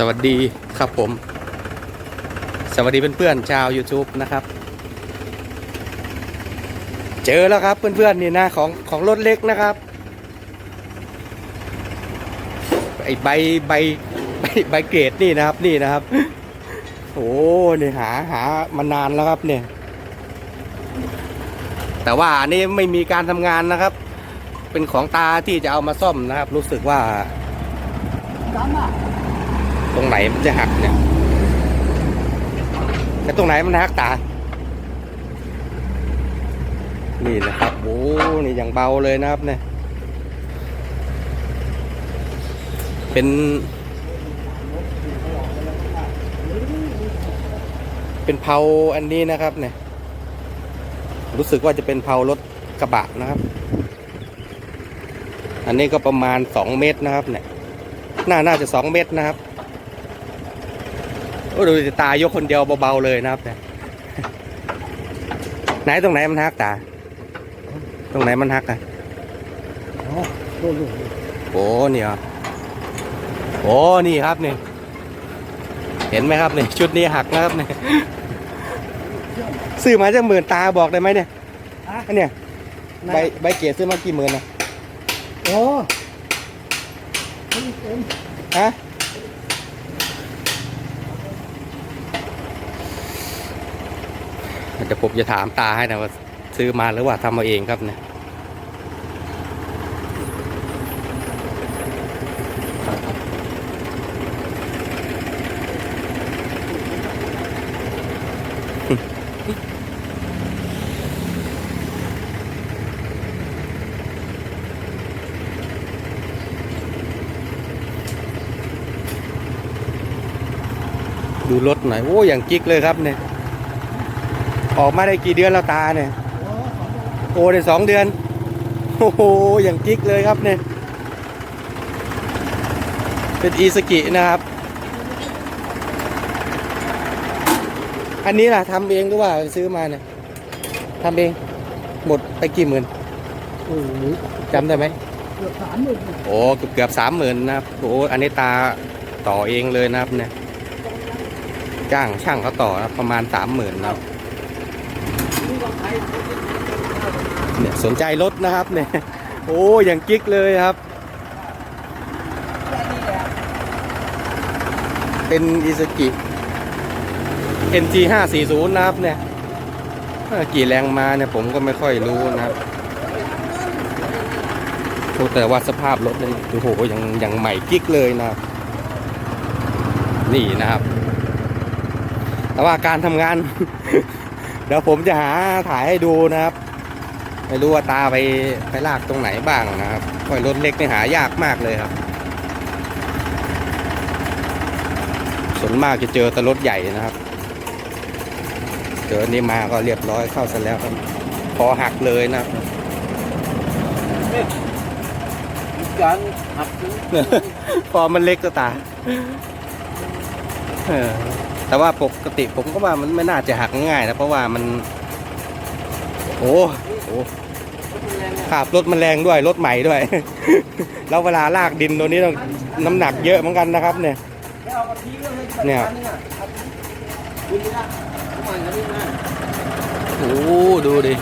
สวัสดีครับผม สวัสดีเพื่อนๆชาว YouTube นะครับ เจอแล้วครับเพื่อนๆนี่นะของของรถเล็กนะครับไอใบใบใบใบเกรดนี่นะครับนี่นะครับโอ้นี่หาหามานานแล้วครับเนี่ย แต่ว่าอันนี้ไม่มีการทำงานนะครับ เป็นของตาที่จะเอามาซ่อมนะครับ รู้สึกว่า ตรงไหนมันจะหักเนี่ยแต่ตรงไหนมันหักตา นี่นะครับโอ้นี่อย่างเบาเลยนะครับเนี่ย เป็น เป็นเผาอันนี้นะครับเนี่ย รู้สึกว่าจะเป็นเผารถกระบะนะครับ อันนี้ก็ประมาณสองเมตรนะครับเนี่ยน่าน่าจะสองเมตรนะครับ ดูสิตายกคนเดียวเบาๆเลยนะครับเนี่ยไหนตรงไหนมันหักตา ตรงไหนมันหักอะอ๋อโดนลูกโอ้นี่เหรอโอ้นี่ครับนี่ เห็นไหมครับนี่ชุดนี้หักนะครับนี่ซื้อมาจากหมื่นตาบอกได้ไหมเนี่ยอะอันเนี้ยใบใบใบเกียรซื้อมากี่หมื่นนะโอ้ไม่เต็มฮะ เดี๋ยวผมจะถามตาให้นะว่าซื้อมาหรือว่าทำมาเองครับเนี่ยดูรถหน่อย โอ้อย่างกิ๊กเลยครับเนี่ย ออกมาได้กี่เดือนแล้วตาเนี่ยโอ้สองโดนโอ้ได้สองเดือนโอ้โหอย่างกิ๊กเลยครับเนี่ยเป็นอีสกินะครับ อันนี้ล่ะทำเองหรือว่าซื้อมาเนี่ยทำเองหมดไปกี่หมื่นจำได้ไหมเกือบสามหมื่นโอ้เกือบเกือบสามหมื่นนะครับโอ้อันนี้ตาต่อเองเลยนะครับเนี่ยจ้างช่างเขาต่อนะประมาณสามหมื่นนะครับ เนี่ยสนใจรถนะครับเนี่ยโอ้อย่างกิ๊กเลยครับ เป็นอิสกิ NG 540นะครับเนี่ยกี่แรงมาเนี่ยผมก็ไม่ค่อยรู้นะครับแต่ว่าสภาพรถเนี่ยโอ้โหยังยังใหม่กิ๊กเลยนะครับ นี่นะครับ แต่ว่าการทำงาน เดี๋ยวผมจะหาถ่ายให้ดูนะครับ ไม่รู้ว่าตาไปไปลากตรงไหนบ้างนะครับเพราะรถเล็กนี่หายากมากเลยครับส่วนมากจะเจอแต่รถใหญ่นะครับ เจออนนี้มาก็เรียบร้อยเข้าซะแล้วครับคอหักเลยนะครับการหักพอมันเล็กก็ตาเออ แต่ว่าปกติผมก็ว่ามันไม่น่าจะหักง่ายนะเพราะว่ามัน โอ้โหขับรถมันแรงด้วยรถใหม่ด้วย แล้วเวลาลากดินตัวนี้ต้องน้ำหนักเยอะเหมือนกันนะครับ เนี่ยเนี่ยโอ้ดูดิ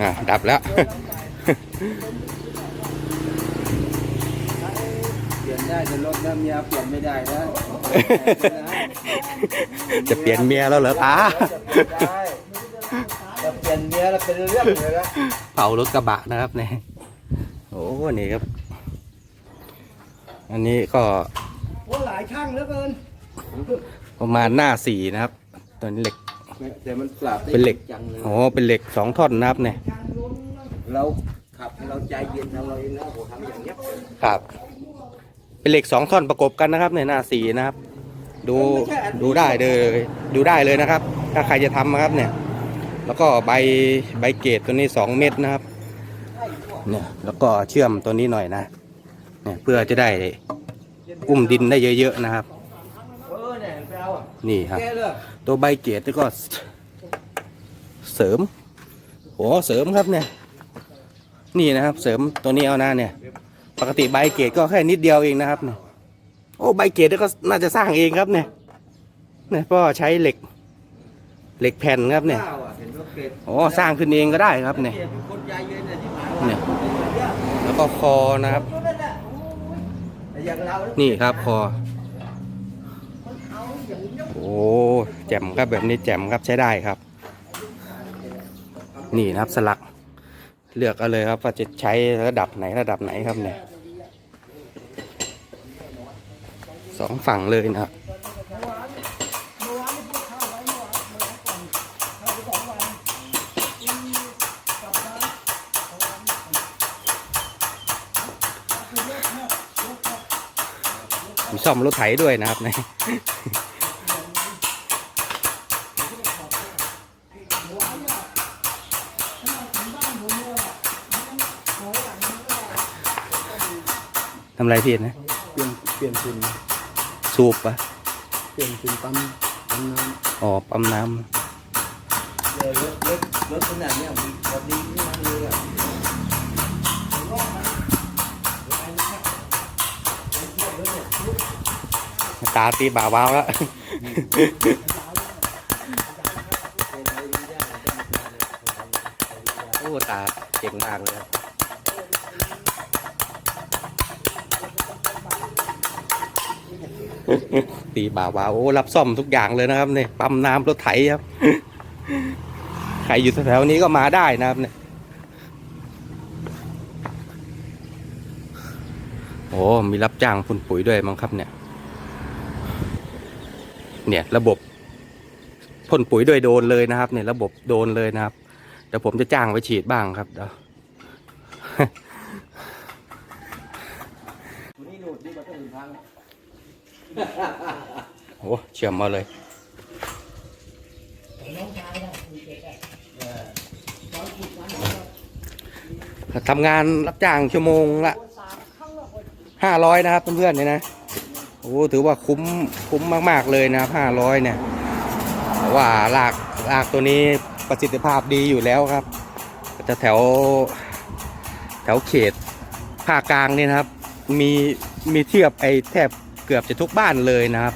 อะดับแล้วเปลี่ยนได้แต่รถน้ำเมียเปลี่ยนไม่ได้นะจะเปลี่ยนเมียแล้วเหรอตาได้จะเปลี่ยนเมียแล้วเป็นเรื่องเลยนะเผารถกระบะนะครับเนี่ยโอ้นี่ครับ อันนี้ก็โอ้หลายช่างเหลือเกินประมาณหน้าสี่นะครับ ตัวนี้เหล็ก แต่มันปราบได้เป็นเหล็ก จังเลยโอ้เป็นเหล็กสองท่อนนะครับเนี่ย เราขับให้เราใจเย็นเราเลยนะผมทำอย่างเงี้ยครับ เป็นเหล็กสองท่อนประกบกันนะครับในหน้าสี่นะครับ ดูดูได้เลย ดูได้เลยนะครับ ถ้าใครจะทำนะครับเนี่ย แล้วก็ใบใบเกตตัวนี้สองเม็ดนะครับ เนี่ยแล้วก็เชื่อมตัวนี้หน่อยนะ เนี่ยเพื่อจะได้อุ้มดินได้เยอะๆนะครับเออเนี่ยไปเอาอะนี่ครับแกเลยตัวใบเกตนี่ก็เสริมโอ้เสริมครับเนี่ย นี่นะครับ เสริมตัวนี้เอาหน้าเนี่ย ปกติใบเกตก็แค่นิดเดียวเองนะครับเนี่ยโอ้ใบเกตก็น่าจะสร้างเองครับเนี่ยเนี่ยพ่อใช้เหล็ก เหล็กแผ่นครับเนี่ยข้าวอะเห็นรถเกตโอ้สร้างขึ้นเองก็ได้ครับเนี่ยเป็นคนใจเย็นนะที่หมายเนี่ยแล้วก็คอนะครับแต่อย่างเรานี่ครับคอ โอ้แจ่มครับแบบนี้แจ่มครับใช้ได้ครับ นี่นะครับสลัก เลือกเอาเลยครับว่าจะใช้ระดับไหนระดับไหนครับเนี่ยสองฝั่งเลยนะครับมีซ่อมรถไถด้วยนะครับเนี่ย ทำอะไรพี่นะ เปลี่ยนเปลี่ยนซิมสูบปะเปลี่ยนซิมปั๊มปั๊มน้อ๋อปั๊มน้เออรถรถรถขนาดเนี้ยมีแบบนี้นี่มันเลยอะำตาตีบ่าวาวแล้ว โอ้ตาเก่งมากเลยครับ ตีบ่าวาโอ้รับซ่อมทุกอย่างเลยนะครับเนี่ยปั๊มน้ำรถไถครับ ใครอยู่แถวนี้ก็มาได้นะครับเนี่ยโอ้มีรับจ้างพุ่นปุ๋ยด้วยมั้งครับเนี่ย เนี่ยระบบพ่นปุ๋ยด้วยโดนเลยนะครับ เนี่ยระบบโดนเลยนะครับเดี๋ยวผมจะจ้างไปฉีดบ้างครับเดี๋ยว นี่หนูดนี่มันก็ถึงทาง โอ้เชื่อมมาเลยทำงานรับจ้างชั่วโมงละห้าร้อยนะครับเพื่อนๆเนี่ยนะโอ้ถือว่าคุ้มคุ้มมาก ๆ เลยนะห้าร้อยเนี่ยว่าลากลากตัวนี้ประสิทธิภาพดีอยู่แล้วครับจะแถวแถวเขตภาคกลางเนี่ยนะครับ มีมีเทียบไอ้แทบ เกือบจะทุกบ้านเลยนะครับ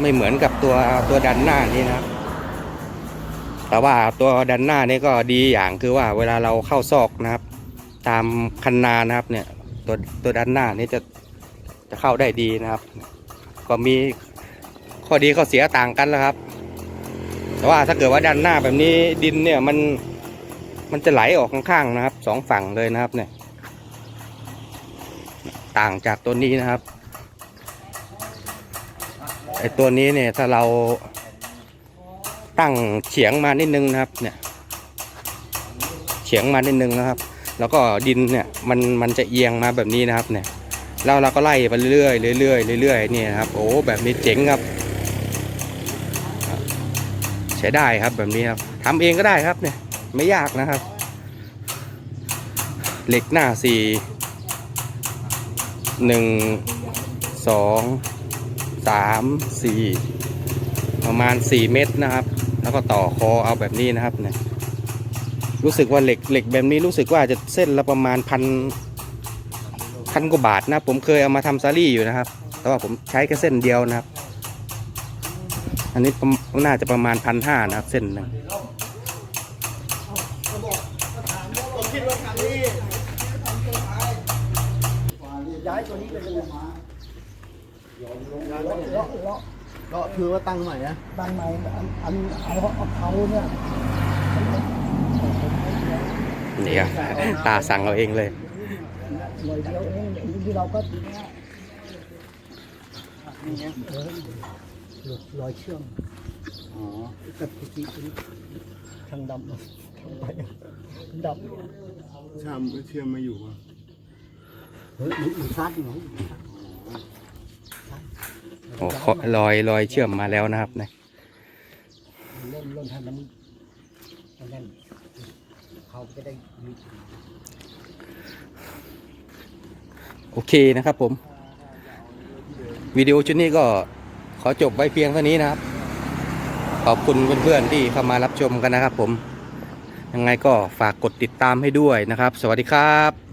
ไม่เหมือนกับตัวตัวดันหน้านี่นะครับ แต่ว่าตัวดันหน้านี่ก็ดีอย่างคือว่าเวลาเราเข้าซอกนะครับ ตามคันนานะครับเนี่ยตัวตัวดันหน้านี่จะจะเข้าได้ดีนะครับ ก็มีข้อดีข้อเสียต่างกันแล้วครับ แต่ว่าถ้าเกิดว่าด้านหน้าแบบนี้ดินเนี่ยมันมันจะไหลออกข้างๆนะครับสองฝั่งเลยนะครับเนี่ย ต่างจากตัวนี้นะครับ อตัวนี้เนี่ยถ้าเราตั้งเฉียงมานิดนึงนะครับ เนี่ยเฉียงมานิดนึงนะครับ แล้วก็ดินเนี่ยมันมันจะเอียงมาแบบนี้นะครับ เนี่ยแล้วเราก็ไล่ไปเรื่อยๆเรื่อยๆเรื่อยๆเนี่ยครับ โอ้แบบนี้เจ๋งครับใช้ได้ครับแบบนี้ครับทำเองก็ได้ครับเนี่ย ไม่ยากนะครับ เหล็กหน้าสี่หนึ่งสอง สามสี่ประมาณสี่เมตรนะครับ แล้วก็ต่อคอเอาแบบนี้นะครับเนี่ยรู้สึกว่าเหล็กเหล็กแบบนี้รู้สึกว่าจะเส้นละประมาณพันพันกว่าบาทนะ ผมเคยเอามาทำซารี่อยู่นะครับ แต่ว่าผมใช้แค่เส้นเดียวนะครับ อันนี้น่าจะประมาณพันห้านะครับ เส้นหนึ่งย้ายตัวนี้ไปเลยมา เลาะเลาะเลาะคือว่าตั้งใหม่นะดันใหม่อันอันเอาเอาเขาเนี่ยนี่ครับตาสั่งเอาเองเลยหน่อยเดียวเองที่เราก็หลุดรอยเชื่อมอ๋อกับพิธีทางดำทางไปดำชามเชื่อมมาอยู่อะเฮ้ยมันซัดอยู่โอ้ ขอรอยรอยเชื่อมมาแล้วนะครับนี่ยเริ่มเริ่มทำมันมันนั่นเขาจะได้โอเคนะครับผม วิดีโอชุดนี้ก็ขอจบไว้เพียงเท่านี้นะครับ ขอบคุณเพื่อนๆที่เข้ามารับชมกันนะครับผม ยังไงก็ฝากกดติดตามให้ด้วยนะครับ สวัสดีครับ